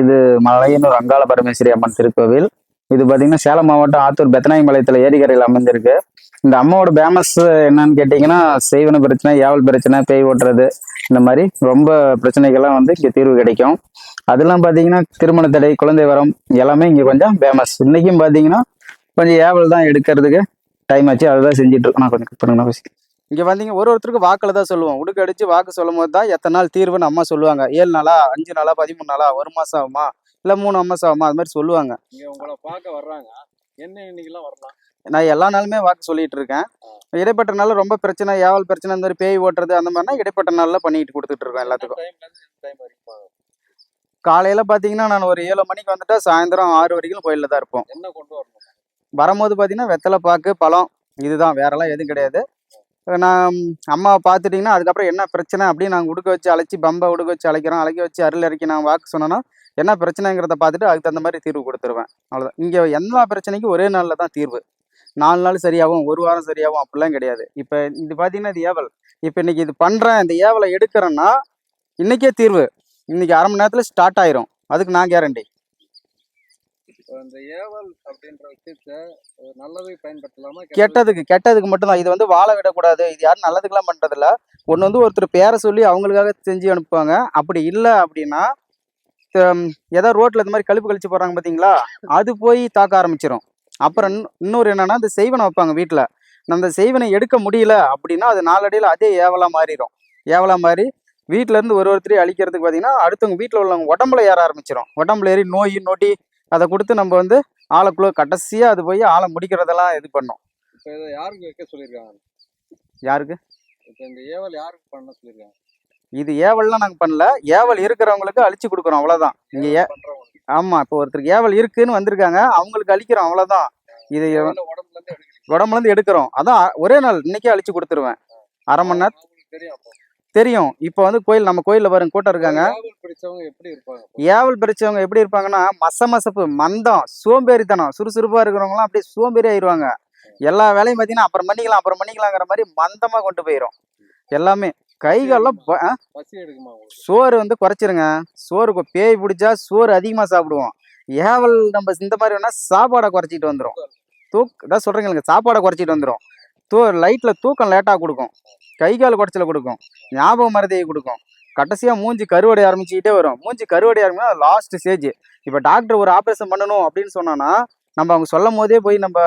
இது மலையனூர் அங்காள பரமேஸ்வரி அம்மன் திருக்கோவில். இது பார்த்தீங்கன்னா சேலம் மாவட்டம் ஆத்தூர் பெத்தனாயம்பாளையத்தில் ஏரிக்கரையில் அமைந்திருக்கு. இந்த அம்மாவோட ஃபேமஸ் என்னன்னு கேட்டிங்கன்னா செய்வன பிரச்சனை ஏவல் பிரச்சனை பேய் ஓட்டுறது இந்த மாதிரி ரொம்ப பிரச்சனைகள்லாம் வந்து இங்கே தீர்வு கிடைக்கும். அதெல்லாம் பார்த்தீங்கன்னா திருமண தடை குழந்தை வரம் எல்லாமே இங்கே கொஞ்சம் ஃபேமஸ் இன்றைக்கும் பார்த்தீங்கன்னா கொஞ்சம் ஏவல் தான் எடுக்கிறதுக்கு டைம் ஆச்சு. அதுதான் செஞ்சுட்டு இருக்கோம். நான் கொஞ்சம் பண்ணுங்கண்ணா இங்க வந்தீங்க ஒரு ஒருத்தருக்கு வாக்குல தான் சொல்லுவோம். உடுக்கு அடிச்சு வாக்கு சொல்லும் போது தான் எத்தனை நாள் தீர்வுன்னு அம்மா சொல்லுவாங்க. ஏழு நாளா அஞ்சு நாளா பதிமூணு நாளா ஒரு மாசம் ஆகுமா? இல்ல மூணு மாசம் ஆகுமா? அது மாதிரி சொல்லுவாங்க. உங்களை பார்க்க வர்றாங்க. என்ன இன்னைக்கெல்லாம் வரலாம்? நான் எல்லா நாளுமே வாக்கு சொல்லிட்டு இருக்கேன். இடைப்பட்ட நாள் ரொம்ப பிரச்சனை ஏவல் பிரச்சனை இந்த மாதிரி பேய் ஓட்டுறது அந்த மாதிரினா இடைப்பட்ட நாள்ல பண்ணிட்டு கொடுத்துட்டு இருக்கோம் எல்லாத்துக்கும். காலையில பாத்தீங்கன்னா நான் ஒரு ஏழு மணிக்கு வந்துட்டா சாயந்தரம் ஆறு வரைக்கும் கோயில்ல தான் இருப்போம். என்ன கொண்டு வரணும்? வரும்போது பாத்தீங்கன்னா வெத்தலை பாக்கு பழம் இதுதான். வேறெல்லாம் எதுவும் கிடையாது. நான் அம்மாவை பார்த்துட்டிங்கன்னா அதுக்கப்புறம் என்ன பிரச்சனை அப்படின்னு நாங்கள் உடுக்க வச்சு அழைச்சி பம்பை உடுக்க வச்சு அழைக்கிறோம் அழைக்க வச்சு அருள் இறக்கி நான் வாக்கு சொன்னேன்னா என்ன பிரச்சனைங்கிறத பார்த்துட்டு அதுக்கு தகுந்த மாதிரி தீர்வு கொடுத்துருவேன். அவ்வளோதான் இங்கே எல்லா பிரச்சனைக்கும் ஒரே நாளில் தான் தீர்வு. நாலு நாள் சரியாகும் ஒரு வாரம் சரியாகும் அப்படிலாம் கிடையாது. இப்போ இது பார்த்தீங்கன்னா இது ஏவல். இப்போ இன்னைக்கு இது பண்ணுறேன் இந்த ஏவலை எடுக்கிறேன்னா இன்றைக்கே தீர்வு. இன்றைக்கி அரை மணி நேரத்தில் ஸ்டார்ட் ஆயிரும். அதுக்கு நான் கேரண்டி இந்த ஏவல் அப்படின்ற விஷயத்த பயன்படுத்தலாமா கெட்டதுக்கு கெட்டதுக்கு மட்டும்தான். இது வந்து வாழ விடக்கூடாது. இது யாரும் நல்லதுக்கெல்லாம் பண்ணுறதில்ல ஒன்று வந்து ஒருத்தர் பேரை சொல்லி அவங்களுக்காக செஞ்சு அனுப்புவாங்க. அப்படி இல்லை அப்படின்னா ஏதாவது ரோட்ல இந்த மாதிரி கழுப்பு கழிச்சு போறாங்க பாத்தீங்களா? அது போய் தாக்க ஆரம்பிச்சிடும் அப்புறம் இன்னொரு என்னன்னா அந்த செய்வனை வைப்பாங்க வீட்டில் அந்த செய்வனை எடுக்க முடியல அப்படின்னா அது நாளடியில் அதே ஏவலா மாறிடும் ஏவலா மாறி வீட்டிலேருந்து இருந்து ஒரு ஒருத்தரையும் அழிக்கிறதுக்கு பார்த்தீங்கன்னா அடுத்தவங்க வீட்டில் உள்ளவங்க உடம்புல ஏற ஆரம்பிச்சிடும் உடம்புல ஏறி நோய் நொடி அதை கொடுத்து நம்ம வந்து ஆளைக்குள்ள கடைசியா அது போய் ஆளை முடிக்கிறதெல்லாம் இது பண்ணும். யாருக்கு வைக்க சொல்லியிருக்காங்க யாருக்கு? இந்த ஏவல் யாருக்கு பண்ண சொல்லியிருக்காங்க இது ஏவல்லாம் நாங்க பண்ணல. ஏவல் இருக்கிறவங்களுக்கு அழிச்சு கொடுக்குறோம் அவ்வளவுதான். இங்க ஏ பண்றவங்க ஆமா இப்போ ஒருத்தருக்கு ஏவல் இருக்குன்னு வந்திருக்காங்க அவங்களுக்கு அழிக்கிறோம் அவ்வளவுதான். இது ஏவலை உடம்புல இருந்து எடுக்கிறீங்க. உடம்புல இருந்து எடுக்கிறோம். அதான் ஒரே நாள் இன்னைக்கே அழிச்சு கொடுத்துருவேன். அரை மணி நேரம் அவங்களுக்கு தெரியும். இப்போ வந்து கோயில் நம்ம கோயில்ல பாருங்க கூட்டம் இருக்காங்க. ஏவல் பிடிச்சவங்க எப்படி இருப்பாங்கன்னா மச மசப்பு மந்தம் சோம்பேறித்தனம். சுறுசுறுப்பா இருக்கிறவங்களாம் அப்படியே சோம்பேறி ஆயிருவாங்க எல்லா வேலையும் பார்த்தீங்கன்னா அப்புறம் பண்ணிக்கலாம் அப்புறம் பண்ணிக்கலாங்கிற மாதிரி மந்தமா கொண்டு போயிடும் எல்லாமே. உங்களுக்கு? சோறு வந்து குறைச்சிருங்க. சோறு பேய் பிடிச்சா சோறு அதிகமாக சாப்பிடுவோம். ஏவல் நம்ம இந்த மாதிரி வேணா சாப்பாடை குறைச்சிட்டு வந்துடும் தூக் இதான் சொல்றீங்க சாப்பாடை குறைச்சிட்டு வந்துடும் தூ லைட்டில் தூக்கம் லேட்டாக கொடுக்கும். கை கால் குடச்சல கொடுக்கும். ஞாபக மருதியை கொடுக்கும். கடைசியாக மூஞ்சி கருவடை ஆரம்பிச்சுக்கிட்டே வரும். மூஞ்சி கருவடை ஆரம்பிச்சா லாஸ்ட் ஸ்டேஜ் இப்போ டாக்டர் ஒரு ஆப்ரேஷன் பண்ணணும் அப்படின்னு சொன்னோன்னா நம்ம அவங்க சொல்லும் போதே போய் நம்ம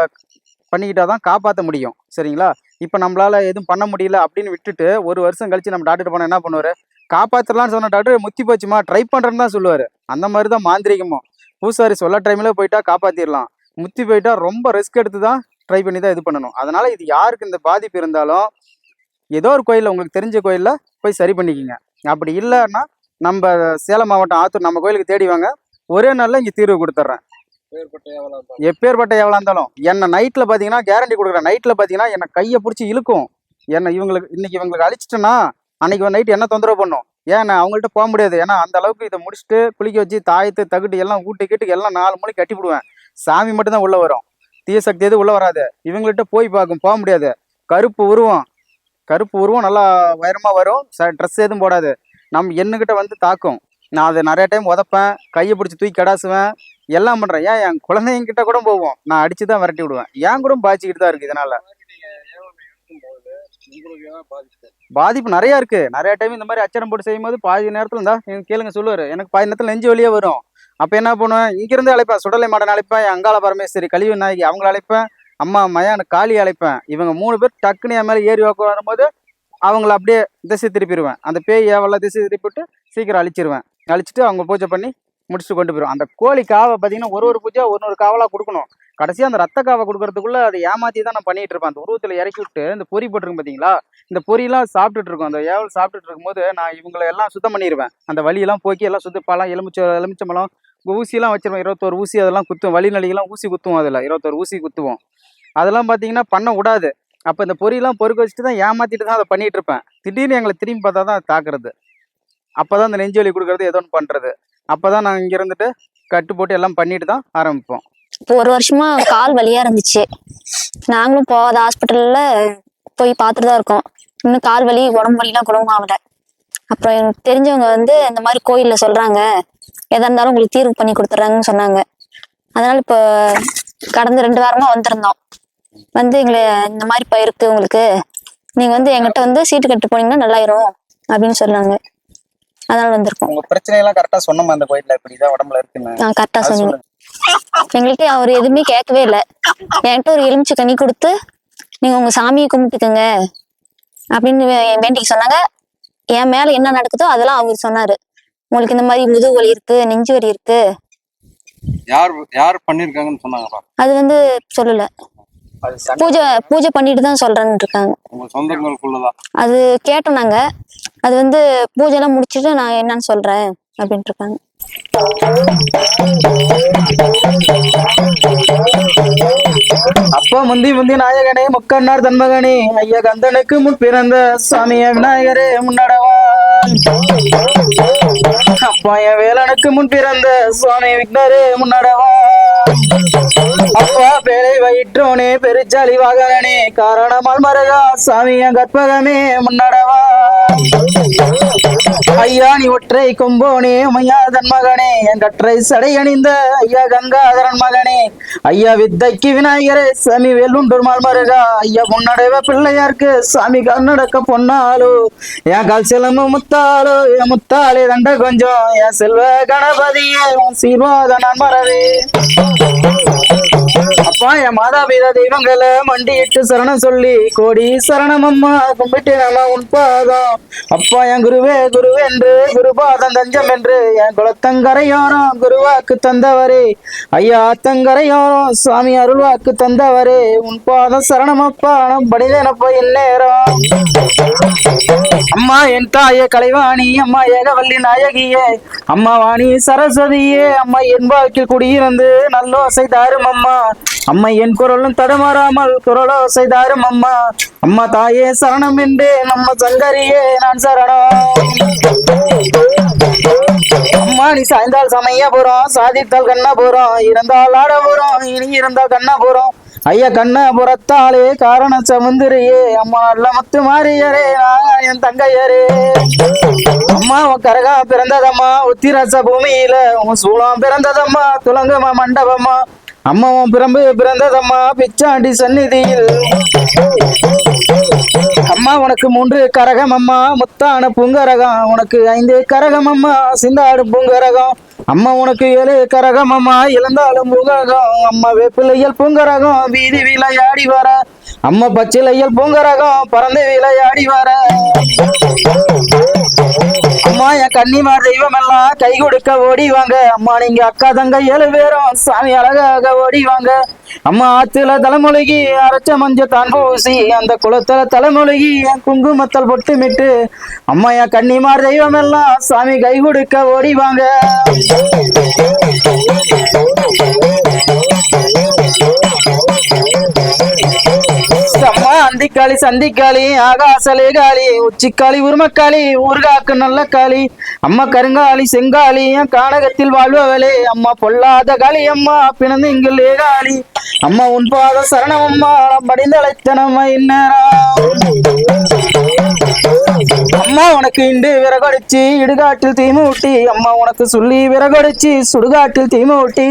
பண்ணிக்கிட்டா தான் காப்பாற்ற முடியும். சரிங்களா? இப்போ நம்மளால் எதுவும் பண்ண முடியல அப்படின்னு விட்டுட்டு ஒரு வருஷம் கழிச்சு நம்ம டாக்டர் போனால் என்ன பண்ணுவார்? காப்பாற்றலாம்னு சொன்ன டாக்டர் முத்தி போச்சுமா? ட்ரை பண்ணுறேன்னு தான் சொல்லுவார். அந்த மாதிரி தான் மாந்திரிகமும். பூசாரி சொல்ல டைமில் போயிட்டா காப்பாற்றிடலாம் முத்தி போயிட்டா ரொம்ப ரிஸ்க் எடுத்து தான் ட்ரை பண்ணி தான் இது பண்ணணும். அதனால் இது யாருக்கு இந்த பாதிப்பு இருந்தாலும் ஏதோ ஒரு கோயிலில் உங்களுக்கு தெரிஞ்ச கோயிலில் போய் சரி பண்ணிக்கிங்க. அப்படி இல்லைன்னா நம்ம சேலம் மாவட்டம் ஆத்தூர் நம்ம கோயிலுக்கு தேடி வாங்க. ஒரே நாளில் இங்கே தீர்வு கொடுத்துட்றேன் எப்பேற்பட்ட எவ்வளோ இருந்தாலும். என்ன நைட்டில் பார்த்தீங்கன்னா கேரண்டி கொடுக்குறேன். நைட்டில் பார்த்தீங்கன்னா என்னை கையை பிடிச்சி இழுக்கும். என்ன இவங்களுக்கு இன்னைக்கு இவங்களுக்கு அழிச்சிட்டேன்னா அன்னைக்கு நைட் என்ன தொந்தரவு பண்ணும்? ஏன் அவங்கள்ட்ட போக முடியாது. ஏன்னா அந்த அளவுக்கு இதை முடிச்சுட்டு குளிக்க வச்சு தாயத்து தகுட்டு எல்லாம் ஊட்டி கிட்டு எல்லாம் நாலு மணிக்கு கட்டி விடுவேன். சாமி மட்டும் தான் உள்ள வரும். தீய சக்தி எதுவும் உள்ள வராது. இவங்கள்ட்ட போய் பார்க்கும் போக முடியாது. கருப்பு உருவம். கருப்பு உருவம் நல்லா உயரமாக வரும். ச ட்ரெஸ் எதுவும் போடாது. நம்ம எண்ணுக்கிட்ட வந்து தாக்கும். நான் அதை நிறைய டைம் உதப்பேன். கையை பிடிச்சி தூக்கி கடாசுவேன். எல்லாம் பண்ணுறேன் ஏன்? என் குழந்தைங்கிட்ட கூட போவோம். நான் அடித்து தான் விரட்டி விடுவேன். ஏன் கூட பாய்ச்சிக்கிட்டு தான் இருக்குது இதனால். பாதிப்பு நிறையா நிறைய இருக்கு. நிறைய டைம் இந்த மாதிரி அச்சரம் போட்டு செய்யும்போது பாதி நேரத்துல இருந்தா நீங்க கேளுங்க சொல்லுவாரு. எனக்கு பாதி நேரத்துல நெஞ்சு வழியே வரும். அப்ப என்ன பண்ணுவேன்? இங்கேருந்து அழைப்பேன். சுடலை மாடன் அழைப்பேன். என் அங்காள பரமேஸ்வரி கழிவு நாயகி அவங்கள அழைப்பேன். அம்மா மயான காளி அழைப்பேன். இவங்க மூணு பேர் டக்குன்னு என் மேலே ஏறி உக்க வரும்போது அவங்கள அப்படியே திசை திருப்பிடுவேன். அந்த பேய் ஏவெல்லாம் திசை திருப்பிட்டு சீக்கிரம் அழிச்சிருவேன். அழிச்சிட்டு அவங்க பூஜை பண்ணி முடிச்சுட்டு கொண்டு போயிடும் அந்த கோழி காவை பார்த்தீங்கன்னா ஒரு ஒரு பூஜை ஒரு ஒரு காவலாக கொடுக்கணும். கடைசியாக அந்த ரத்த காவை கொடுக்கறதுக்குள்ள அதை ஏமாற்றி தான் நான் பண்ணிட்டு இருப்பேன். அந்த உருவத்தில் இறக்கி விட்டு இந்த பொறி போட்டிருக்கும் பார்த்தீங்களா இந்த பொரியெல்லாம் சாப்பிட்டுட்டு இருக்கும். அந்த ஏவல் சாப்பிட்டுட்டு இருக்கும்போது நான் இவங்களை எல்லாம் சுத்தம் பண்ணிடுவேன் அந்த வலியெல்லாம் போக்கி எல்லாம் சுத்த பழம் எலுமிச்ச எலுமிச்சம்பழம் ஊசியெல்லாம் வச்சிருவேன். இருபத்தோரு ஊசி அதெல்லாம் குத்துவோம் வழி நலிகெல்லாம் ஊசி குத்துவோம் அதில். இருபத்தோரு ஊசி குத்துவோம். அதெல்லாம் பார்த்தீங்கன்னா பண்ண விடாது அப்போ இந்த பொரியெல்லாம் பொறுக்க வச்சுட்டு தான் ஏமாற்றிட்டு தான் அதை பண்ணிகிட்ருப்பேன் இருப்பேன். திடீர்னு எங்களை திரும்பி பார்த்தா தான் தாக்குறது. அப்போ தான் அந்த நெஞ்சு வலி கொடுக்கறது ஏதோ ஒன்று பண்ணுறது அப்போ தான் நாங்கள் இங்கே இருந்துட்டு கட்டு போட்டு எல்லாம் பண்ணிட்டு தான் ஆரம்பிப்போம். இப்போ ஒரு வருஷமா கால் வலியா இருந்துச்சு. நாங்களும் போகாத ஹாஸ்பிட்டல்ல போய் பார்த்துட்டு தான் இருக்கோம். இன்னும் கால் வலி உடம்பு வலிலாம் குணமாகல அப்புறம் எனக்கு தெரிஞ்சவங்க வந்து இந்த மாதிரி கோயிலில் சொல்றாங்க. எதா இருந்தாலும் உங்களுக்கு தீர்வு பண்ணி கொடுத்துட்றாங்கன்னு சொன்னாங்க. அதனால இப்போ கடந்த ரெண்டு வாரமா வந்திருந்தோம். வந்து எங்களை இந்த மாதிரி இப்போ இருக்கு உங்களுக்கு. நீங்க வந்து எங்கிட்ட வந்து சீட்டு கட்டு போனீங்கன்னா நல்லாயிரும் அப்படின்னு சொன்னாங்க. அதனால வந்திருக்கோம். உங்க பிரச்சனை எல்லாம் கரெக்டா சொன்னோமா அந்த கோயில்ல? இப்படிதான் உடம்புல இருக்குன்னு. நான் கரெக்டா சொன்னீங்க. எங்கள்கிட்ட அவர் எதுவுமே கேட்கவே இல்லை. என்கிட்ட ஒரு எலுமிச்சை கனி கொடுத்து நீங்க உங்க சாமியை கும்பிட்டுக்கங்க அப்படின்னு வே- வேண்டிக்க சொன்னாங்க. என் மேல என்ன நடக்குதோ அதெல்லாம் அவர் சொன்னாரு. உங்களுக்கு இந்த மாதிரி முதுகு வலி இருக்கு நெஞ்சு வலி இருக்கு. யார் யார் பண்ணிருக்காங்கன்னு சொன்னாங்களா அது வந்து சொல்லல. பூஜை பூஜை பண்ணிட்டு தான் சொல்றேன்னு இருக்காங்க அது கேட்டோம் நாங்க. அது வந்து பூஜை எல்லாம் முடிச்சிட்டு நான் என்னன்னு சொல்றேன் அப்படின்ட்டு இருக்காங்க முந்தி முந்தி நாயகனே முக்கண்ணார் தன்மகனே ஐயா கந்தனுக்கு முன் பிறந்த சாமிய விநாயகரே முன்னடவா அப்பா வேலனுக்கு முன் பிறந்த சுவாமி விக்னரே முன்னடவா அப்பா பேரை வயிற்றோனே பெருச்சாலி வாகனே காரணமால் மரகா சாமிய கற்பகமே முன்னடவா ஐயா நீ ஒற்றை கொம்போனே உமையாதன் மகனே என் கற்றை சடை அணிந்த ஐயா கங்காதரன் மகனே. ஐயா வித்தைக்கு விநாயகரே சாமி வேலுண்டூர் மருகா. ஐயா முன்னடைவ பிள்ளையாருக்கு சாமி கர்நாடக பொன்னாலோ. என் கால் சிலம்பு முத்தாலோ என் முத்தாலே தண்ட கொஞ்சம். என் செல்வ கணபதியே உன் சீர்வாத நான் மறவே. அப்பா என் மாதா பிதா தெய்வங்களை மண்டியிட்டு சரணம் சொல்லி கோடி சரணம் அம்மா கும்பிட்டு உன் பாதம். அப்பா என் குருவே குரு என்று குருபாதம் தஞ்சம் என்று என் குலத்தங்கரையோரம் குருவாக்கு தந்தவரே. ஐயா ஆத்தங்கரையோரம் சுவாமி அருள்வாக்கு தந்தவரே. உன் பாதம் சரணம் அப்பா நம் படிதேனப்பா இந்நேரம். அம்மா என் தாயே கலைவாணி அம்மா ஏகவல்லி நாயகியே. அம்மா வாணி சரஸ்வதியே. அம்மா என் வாழ்க்கையில் குடியிருந்து நல்லோசை தாரும் அம்மா அம்மா என் குரலும் தடமாறாமல் குரலோசை தாரும் அம்மா. அம்மா தாயே சரணம் என்றே நம்ம சங்கரியே நான் சரணம். அம்மா நீ சாய்ந்தால் சமயபுரம் சாதித்தால் கண்ணபுரம் இருந்தால் ஆடபுரம் இனி இருந்தால் கண்ணபுரம் ஐயா கண்ணபுரத்தாலே காரண சமுந்திரியே. அம்மா நல்ல முத்து மாறியரே நான் என் தங்கையரே. அம்மா உன் கரகா பிறந்ததம்மா. உத்திரச பூமியில உன் சூளம் பிறந்ததம்மா. துலங்கம்மா மண்டபம்மா. அம்மாவும் பிரம்பு பிறம்பு பிறந்ததம்மா பிச்சாண்டி சந்நிதியில். அம்மா உனக்கு மூன்று கரகம் அம்மா முத்தான பூங்கரகம். உனக்கு ஐந்து கரகம் அம்மா சிந்தாடு பூங்கரகம். அம்மா உனக்கு ஏழு கரகம் அம்மா இழந்தாலும் பூங்கரகம். அம்மா வேப்பிலையல் பூங்கரகம் வீதி விளையாடி வர. அம்மா பச்சிலையல் பூங்கரகம் பறந்து விளையாடி வர. அம்மா என் கன்னிமார் தெய்வம் எல்லாம் கை கொடுக்க ஓடிவாங்க. அம்மா நீங்க அக்கா தங்க ஏழு பேரும் சாமி அழகாக ஓடிவாங்க. அம்மா ஆத்துல தலைமுழுகி அரைச்ச மஞ்ச தான் பூசி அந்த குளத்துல தலைமுழுகி என் குங்குமத்தல் பொட்டுமிட்டு அம்மா என் கன்னிமார் தெய்வம் எல்லாம் சாமி கை கொடுக்க ஓடிவாங்க. வாங்க சந்திக்காளி ஆகாசலே காளி உச்சிக்காளி உருமக்காளி ஊர்காக்கு நல்ல காளி அம்மா கருங்காளி செங்காளி என் கானகத்தில் வாழ்பவளே அம்மா பொல்லாத காளி அம்மா பிணந்து இங்குள்ளே காளி அம்மா உன் பாத சரணம் அம்மா படிந்தழைத்தனம்மா இந்நேரம். அம்மா உனக்கு இண்டு விறகடிச்சு இடுகாட்டில் தீமூட்டி அம்மா உனக்கு சொல்லி விறகடிச்சு சுடுகாட்டில் தீமூட்டி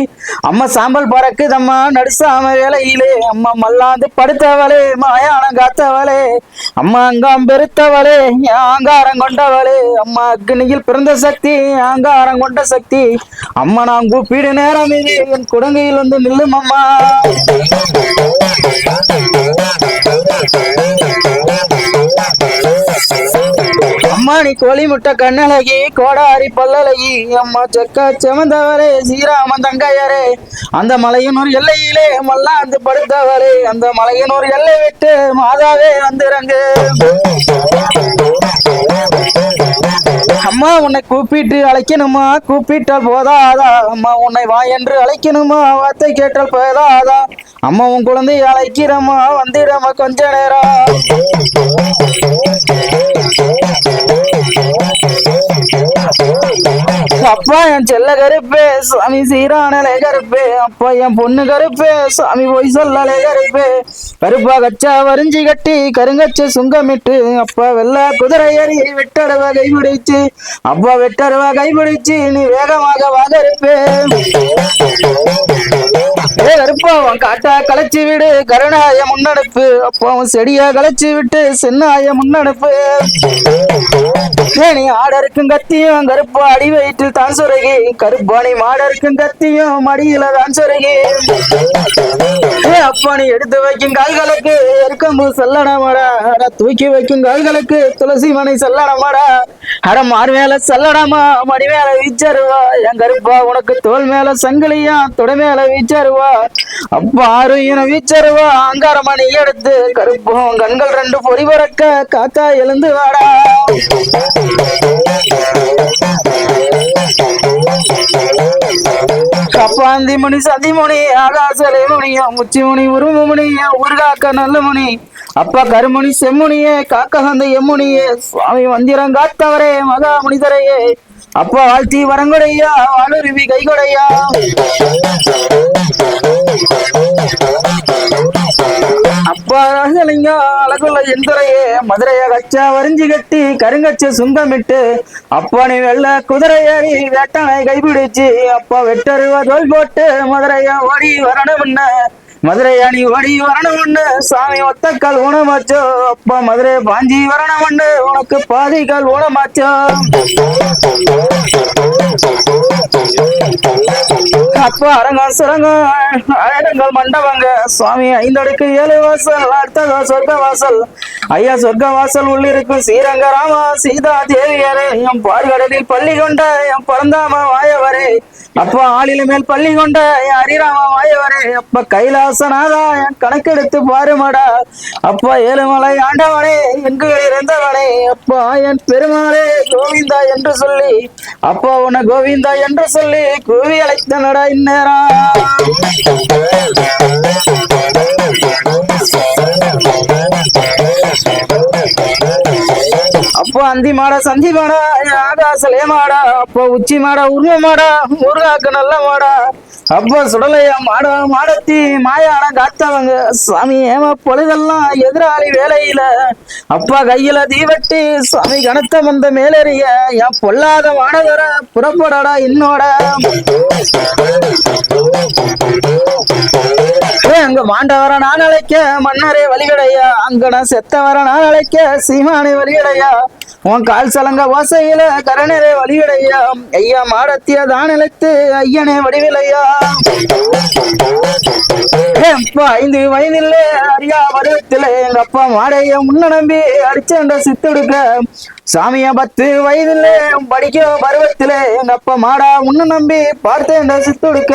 அம்மா சாம்பல் பறக்குதம்மா நடுசாம வேலையிலே. அம்மா மல்லாந்து படுத்தவளே மாயானம் காத்தவளே. அம்மா அங்காம் பெருத்தவளே ஆங்காரம் கொண்டவளே. அம்மா அக்னியில் பிறந்த சக்தி ஆங்காரம் கொண்ட சக்தி. அம்மா நான் கூப்பிடு நேரம் இது என் குடங்கையில் வந்து நில்லும் அம்மா அம்மா கோழி முட்டை கண்ணழகி கோடாரி பல்லழகி அம்மா செக்கா செமந்தவரே ஸ்ரீராமன் தங்கையரே. அந்த மலையனூர் எல்லையிலே மல்லாந்து படுத்தவரே அந்த மலையனூர் எல்லை விட்டு மாதாவே வந்துறங்கு. அம்மா உன்னை கூப்பிட்டு அழைக்கணுமா? கூப்பிட்டால் போதாதா? அம்மா உன்னை வா என்று அழைக்கணுமா? வார்த்தை கேட்டால் போதாதா? அம்மா உன் குழந்தை அழைக்கிறம்மா வந்திடம்மா கொஞ்ச நேரம். அப்பா என் செல்ல கருப்பே சாமி சீரானலே கருப்பே. அப்பா என் பொண்ணு கருப்பே சாமி போய் சொல்லலே கருப்பே. கருப்பா கச்சா வரிஞ்சி கட்டி கருங்கச்ச சுங்கமிட்டு அப்பா வெள்ள குதிரை ஏறி வெட்டடவா கைபிடிச்சு அப்பா வெட்டடவா கைபிடிச்சு நீ வேகமாக வா கருப்பே. ஏ கருப்பா உன் காட்டா களைச்சி விடு. கருணாய முன்னெடுப்பு. அப்போ செடியா களைச்சு விட்டு சென்னாய முன்னெடுப்பு. ஏ நீ ஆடருக்கும் கத்தியும் கருப்பா அடி வயிற்றில் தான் சொருகி. கருப்பாணி மாடருக்கும் கத்தியும் மடியில தான் சொருகி. ஏ அப்பா நீ எடுத்து வைக்கும் கால்களுக்கு எருக்கம்பு செல்லடமாடா அட தூக்கி வைக்கும் கால்களுக்கு துளசி மனை செல்லடமாடா அட மார் மேல செல்லடமா மடி மேல வீச்சருவா. என் கருப்பா உனக்கு தோல் மேல சங்கிலியா தொடை மேல வீச்சருவா. அவ்வாறு என வீச்சருவா அங்கார மணி எடுத்து கருப்போம் கண்கள் ரெண்டு பொறி பறக்க காக்கா எழுந்து வாடா. கப்பாந்தி முனி சதிமுனி மணி ஆகாசலை மணியா முச்சி முனி உருவு முனியா உருகாக்க நல்ல முனி. அப்பா கருமுனி செம்முனியே காக்க சந்தை எம்முனியே சுவாமி மந்திரம் காத்தவரே மகா முனிதரையே. அப்பா வாழ்த்தி வரங்குடையா வாழுருவி கைகொடையா. அப்பா அழகுள்ள எந்துரையே மதுரைய கச்சா வரிஞ்சி கட்டி கருங்கச்ச சுந்தமிட்டு அப்பனி வெள்ள குதிரையடி வேட்டனை கைபிடிச்சு அப்பா வெட்டருவா தோல் போட்டு மதுரைய ஓடி வரணும்னு மதுரையா நீ ஓடி வரணும்னு சாமி ஒத்தக்கால் ஊனமாச்சோ அப்பா மதுரை பாஞ்சி வரணும்னு உனக்கு பாதிக்கால் ஊனமாச்சோ. அப்பா அரங்கம் சுரங்கம் ஆயிரங்கள் மண்டபங்க. சுவாமி ஐந்தடுக்கு ஏழு வாசல் அடுத்ததோ சொர்க்க வாசல். ஐயா சொர்க்க வாசல் உள்ளிருக்கும் ஸ்ரீரங்க ராமா சீதா தேவியரே என் பார்கடலில் பள்ளி கொண்ட என் பரந்தாம வாயவரே அப்பா ஆளில மேல் பள்ளி கொண்ட என் ஹரிராம வாயவரே அப்பா கைலாசனாதா என் கணக்கெடுத்து பாருமடா. அப்பா ஏழுமலை ஆண்டவனே எங்குகளில் இருந்தவனே அப்பா என் பெருமாளே கோவிந்தா என்று சொல்லி அப்பா உன்னை கோவிந்தா என்று சொல்லி கூவி அழைத்தனடா இந்நேரம் அப்போ அந்தி மாடா சந்தி மாடா ஆகாசலே மாடா அப்போ உச்சி மாடா உருவ மாடா முருகாக்கு நல்ல மாடா. அப்பா சுடலையா? மாட மாடத்தி மாயான காத்தவங்க. சாமி ஏமா பொழுதெல்லாம் எதிராளி வேலையில. அப்பா கையில தீவட்டி சாமி கனத்த வந்த மேலேறிய. என் பொல்லாத மாடகர புறப்படடா என்னோட மாண்டவர நான் அழைக்க மன்னரே வழிகடையா? அங்க நான் செத்தவர நான் அழைக்க சீமானே வழிகடையா? உன் கால் சலங்க ஓசையில கரணரே வழிகடையா? ஐயா மாடத்திய தான் அழைத்து ஐயனே வடிவிலையா? அப்பா ஐந்து வயதில்ல அறியா பருவத்தில் எங்க அப்பா மாடைய முன்ன நம்பி அடிச்சண்ட சித்துடுக்க. சாமிய பத்து வயதில்ல படிக்க பருவத்தில் எங்க அப்பா மாடா முன்ன நம்பி பார்த்தேன் சித்துடுக்க.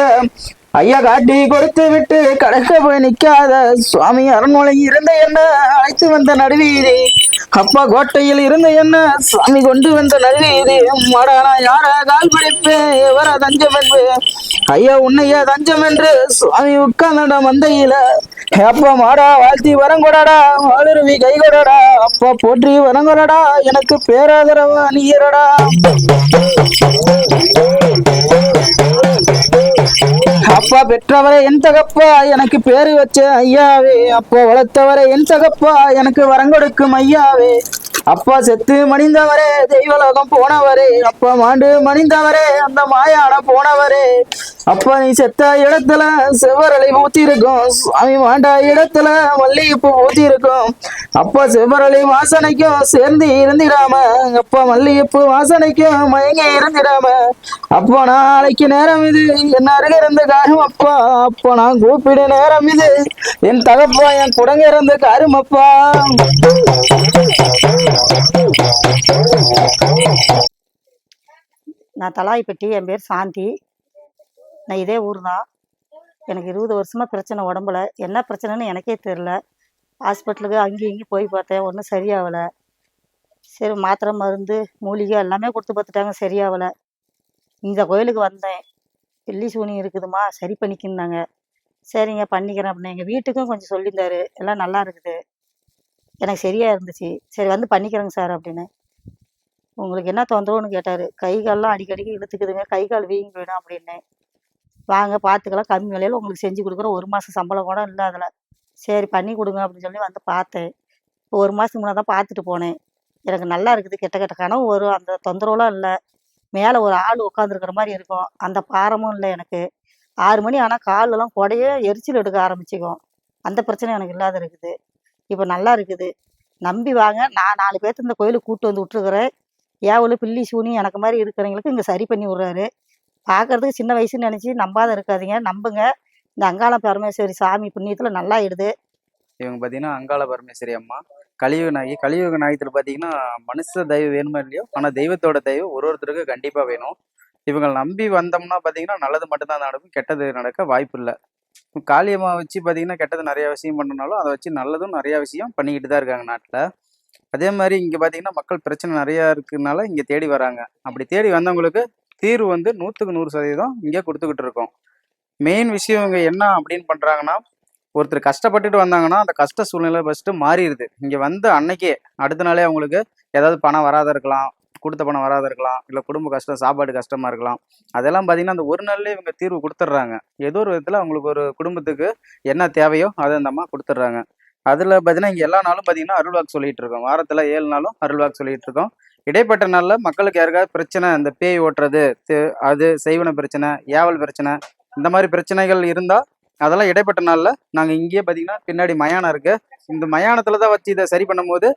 ஐயா காட்டி கொடுத்து விட்டு கடக்க போய் நிக்காத சுவாமி அரண்மனை இருந்த என்ன? அழைத்து வந்த நடுவீதி. அப்பா கோட்டையில் இருந்த என்ன? சுவாமி கொண்டு வந்த நடுவீதி. மாடா யார? கால் பிடிப்பேன் எவரா தஞ்சம் என்று? ஐயா உன்னையா தஞ்சம் என்று? சுவாமி உட்கார்ந்தடா மந்தையில. அப்பா மாடா வாழ்த்தி வரங்கொடாடா வாழுருவி கை கொடாடா. அப்பா போற்றி வரங்கொடாடா எனக்கு பேராதரவா நீரடா அப்பா பெற்றவரை என் தகப்பா எனக்கு பேரு வச்ச ஐயாவே. அப்பா வளர்த்தவரை என் தகப்பா எனக்கு வரங்கொடுக்கும் ஐயாவே. அப்பா செத்து மணிந்தவரே தெய்வலோகம் போனவரே. அப்பா மாண்டு மணிந்தவரே அந்த மாயாட போனவரே. அப்பா நீ செத்த இடத்துல செவ்வரளி ஊத்திருக்கும் சாமி சுவாமி மாண்டா இடத்துல மல்லிகைப்பூ ஊத்திருக்கும் அப்பா செவ்வரளி வாசனைக்கும் சேர்ந்து இருந்திடாம. அப்பா மல்லிகைப்பூ வாசனைக்கும் மயங்கி இருந்திடாம. அப்பா நாளைக்கு நேரம் இது. என் அருகே இருந்த காரும் அப்பா. அப்பா நான் கூப்பிடு நேரம் இது. என் தகப்பா என் குடங்க இருந்த காரும் அப்பா. நான் தலாய்ப்பட்டி என் பேர் சாந்தி. நான் இதே ஊர் தான் எனக்கு இருபது வருஷமாக பிரச்சனை உடம்புல. என்ன பிரச்சனைன்னு எனக்கே தெரில ஹாஸ்பிட்டலுக்கு அங்கேயும் இங்கேயும் போய் பார்த்தேன். ஒன்றும் சரியாகலை சரி மாத்திரை மருந்து மூலிகை எல்லாமே கொடுத்து பார்த்துட்டாங்க. சரியாகலை இந்த கோயிலுக்கு வந்தேன். பில்லி சூனி இருக்குதுமா? சரி பண்ணிக்கினாங்க சரிங்க பண்ணிக்கிறேன் அப்படின்னு எங்கள் வீட்டுக்கும் கொஞ்சம் சொல்லியிருந்தாரு. எல்லாம் நல்லா இருக்குது. எனக்கு சரியா இருந்துச்சு. சரி வந்து பண்ணிக்கிறேங்க சார் அப்படின்னு. உங்களுக்கு என்ன தொந்தரவுன்னு கேட்டார். கை கால்லாம் அடிக்கடிக்கு இழுத்துக்குதுங்க. கை கால் வீங்கி போயிடும் அப்படின்னு. வாங்க பார்த்துக்கலாம் கம்மி விலையில உங்களுக்கு செஞ்சு கொடுக்குறோம். ஒரு மாதம் சம்பளம் கூட இல்லை அதில். சரி பண்ணி கொடுங்க அப்படின்னு சொல்லி வந்து பார்த்தேன். இப்போ ஒரு மாதத்துக்கு முன்னாடி தான் பார்த்துட்டு போனேன். எனக்கு நல்லா இருக்குது. கெட்ட கெட்ட கனவு வரும். அந்த தொந்தரவுலாம் இல்லை. மேலே ஒரு ஆள் உட்காந்துருக்கிற மாதிரி இருக்கும். அந்த பாரமும் இல்லை எனக்கு. ஆறு மணி ஆனால் காலெல்லாம் குடையே எரிச்சல் எடுக்க ஆரம்பிச்சிக்கும். அந்த பிரச்சனை எனக்கு இல்லாத இருக்குது. இப்போ நல்லா இருக்குது. நம்பி வாங்க. நான் நாலு பேர்த்து இந்த கோயிலுக்கு கூட்டு வந்து விட்டுருக்குறேன். ஏவலு பில்லி சூனி எனக்கு மாதிரி இருக்கிறவங்களுக்கு இங்கே சரி பண்ணி விட்றாரு. பார்க்கறதுக்கு சின்ன வயசுன்னு நினச்சி நம்பாத இருக்காதீங்க. நம்புங்க. இந்த அங்காள பரமேஸ்வரி சாமி புண்ணியத்தில் நல்லா ஆயிடுது. இவங்க பார்த்தீங்கன்னா அங்காள பரமேஸ்வரி அம்மா. கலியுக நாயகி கலியுக நாயகத்தில் பார்த்தீங்கன்னா மனுஷ தெய்வம் வேணுமா இல்லையோ? ஆனால் தெய்வத்தோட தெய்வம் ஒரு ஒருத்தருக்கு கண்டிப்பாக வேணும். இவங்களை நம்பி வந்தோம்னா பார்த்தீங்கன்னா நல்லது மட்டும்தான் நடக்கும் கெட்டது நடக்க வாய்ப்பு இல்லை. காளியம்மா வச்சு பார்த்தீங்கன்னா கெட்டது நிறைய விஷயம் பண்ணனாலும் அதை வச்சு நல்லதும் நிறைய விஷயம் பண்ணிக்கிட்டு தான் இருக்காங்க நாட்டில். அதே மாதிரி இங்கே பார்த்தீங்கன்னா மக்கள் பிரச்சனை நிறையா இருக்குனால இங்கே தேடி வராங்க. அப்படி தேடி வந்தவங்களுக்கு தீர்வு வந்து நூற்றுக்கு நூறு சதவீதம் இங்கே கொடுத்துக்கிட்டு இருக்கோம். மெயின் விஷயம் இவங்க என்ன அப்படின்னு பண்ணுறாங்கன்னா ஒருத்தர் கஷ்டப்பட்டுட்டு வந்தாங்கன்னா அந்த கஷ்ட சூழ்நிலை ஃபஸ்ட்டு மாறிடுது. இங்கே வந்து அன்னைக்கே அடுத்த நாளே அவங்களுக்கு ஏதாவது பணம் வராத இருக்கலாம். கொடுத்த பணம் வராத இருக்கலாம் இல்லை குடும்ப கஷ்டம் சாப்பாடு கஷ்டமாக இருக்கலாம். அதெல்லாம் பார்த்தீங்கன்னா அந்த ஒரு நாள்லேயே இவங்க தீர்வு கொடுத்துட்றாங்க. ஏதோ ஒரு விதத்தில் அவங்களுக்கு ஒரு குடும்பத்துக்கு என்ன தேவையோ அதை அந்த அம்மா கொடுத்துட்றாங்க. அதில் பார்த்தீங்கன்னா இங்கே எல்லா நாளும் பார்த்தீங்கன்னா அருள்வாக்கு சொல்லிட்டு இருக்கோம். வாரத்தில் ஏழு நாளும் அருள்வாக்கு சொல்லிட்டு இருக்கோம். இடைப்பட்ட நாளில் மக்களுக்கு யாருக்காவது பிரச்சனை இந்த பேய் ஓட்டுறது அது செய்வன பிரச்சனை ஏவல் பிரச்சனை இந்த மாதிரி பிரச்சனைகள் இருந்தால் அதெல்லாம் இடைப்பட்ட நாளில் நாங்கள் இங்கேயே பார்த்தீங்கன்னா பின்னாடி மயானம் இருக்குது இந்த மயானத்தில் தான் வச்சு இதை சரி பண்ணும்போது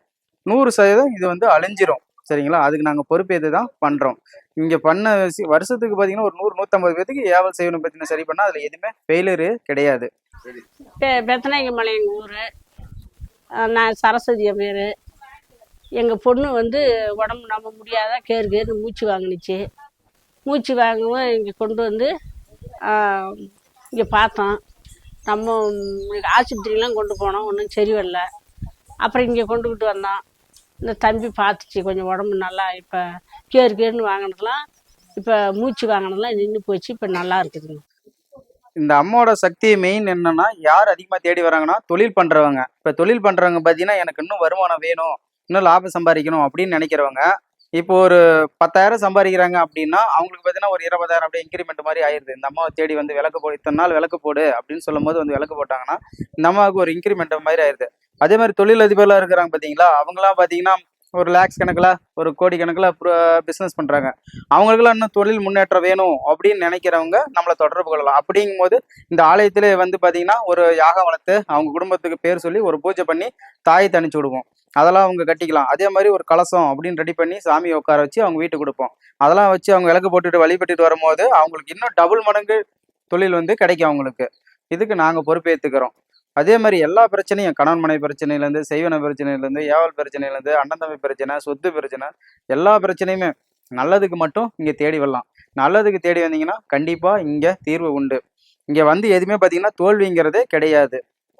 நூறு சதவீதம் இது வந்து அழிஞ்சிரும். சரிங்களா? அதுக்கு நாங்கள் பொறுப்பேற்று தான் பண்ணுறோம் இங்கே பண்ண வருஷத்துக்கு பார்த்தீங்கன்னா ஒரு நூறு நூற்றம்பது பேத்துக்கு ஏவல் செய்யணும் பிரச்சனை சரி பண்ணால் அதில் எதுவுமே ஃபெயிலரு கிடையாது. பெ மலை எங்கள் ஊர். நான் சரஸ்வதி பேர் எங்கள் பொண்ணு வந்து உடம்பு நம்ம முடியாத கேரு கேர்னு மூச்சு வாங்கினுச்சு. மூச்சு வாங்கவும் இங்கே கொண்டு வந்து இங்கே பார்த்தோம். நம்ம ஆஸ்பத்திரிலாம் கொண்டு போனோம். ஒன்றும் சரி வரல. அப்புறம் இங்கே கொண்டுக்கிட்டு வந்தோம். இந்த தம்பி பார்த்துச்சு கொஞ்சம் உடம்பு நல்லா இப்போ கேர் கேர்னு வாங்கினதுலாம் இப்போ மூச்சு வாங்கினதுலாம் நின்று போச்சு இப்போ நல்லா இருக்குதுங்க. இந்த அம்மாவோட சக்தி மெயின் என்னன்னா யார் அதிகமாக தேடி வராங்கன்னா தொழில் பண்ணுறவங்க இப்போ தொழில் பண்ணுறவங்க பார்த்தீங்கன்னா எனக்கு இன்னும் வருமானம் வேணும் இன்னும் லாபம் சம்பாதிக்கணும் அப்படின்னு நினைக்கிறவங்க. இப்போ ஒரு பத்தாயிரம் சம்பாதிக்கிறாங்க அப்படின்னா அவங்களுக்கு பார்த்தீங்கன்னா ஒரு இருபதாயிரம் அப்படியே இன்க்ரிமெண்ட் மாதிரி ஆயிடுது இந்த அம்மாவை தேடி வந்து விளக்கு போடு இத்தனை நாள் விளக்கு போடு அப்படின்னு சொல்லும் போது வந்து விளக்கு போட்டாங்கன்னா இந்த அம்மாவுக்கு ஒரு இன்க்ரிமெண்ட் மாதிரி ஆயிடுது அதே மாதிரி தொழிலதிபர்களாக இருக்கிறாங்க பார்த்தீங்களா அவங்களாம் பார்த்தீங்கன்னா ஒரு லேக்ஸ் கணக்கில் ஒரு கோடி கணக்கில் பிஸ்னஸ் பண்ணுறாங்க அவங்களுக்குலாம் இன்னும் தொழில் முன்னேற்றம் வேணும் அப்படின்னு நினைக்கிறவங்க நம்மளை தொடர்பு கொள்ளலாம். அப்படிங்கும்போது இந்த ஆலயத்திலே வந்து பார்த்தீங்கன்னா ஒரு யாகம் வளர்த்து அவங்க குடும்பத்துக்கு பேர் சொல்லி ஒரு பூஜை பண்ணி தாயை தணிச்சு விடுவோம். அதெல்லாம் அவங்க கட்டிக்கலாம். அதே மாதிரி ஒரு கலசம் அப்படின்னு ரெடி பண்ணி சாமியை உட்கார வச்சு அவங்க வீட்டுக்கு கொடுப்போம். அதெல்லாம் வச்சு அவங்க விளக்கு போட்டுட்டு வழிபட்டுட்டு வரும்போது அவங்களுக்கு இன்னும் டபுள் மடங்கு தொழில் வந்து கிடைக்கும் அவங்களுக்கு. இதுக்கு நாங்கள் பொறுப்பேற்றுக்கிறோம் அதே மாதிரி எல்லா பிரச்சனையும் கணவன் மனை பிரச்சனையிலேருந்து செய்வன பிரச்சனையிலேருந்து ஏவல் பிரச்சனையிலேருந்து அண்ணன் தம்பி பிரச்சனை சொத்து பிரச்சனை எல்லா பிரச்சனையுமே நல்லதுக்கு மட்டும் இங்கே தேடி வரலாம். நல்லதுக்கு தேடி வந்தீங்கன்னா கண்டிப்பாக இங்கே தீர்வு உண்டு. இங்கே வந்து எதுவுமே பார்த்தீங்கன்னா தோல்விங்கிறதே கிடையாது.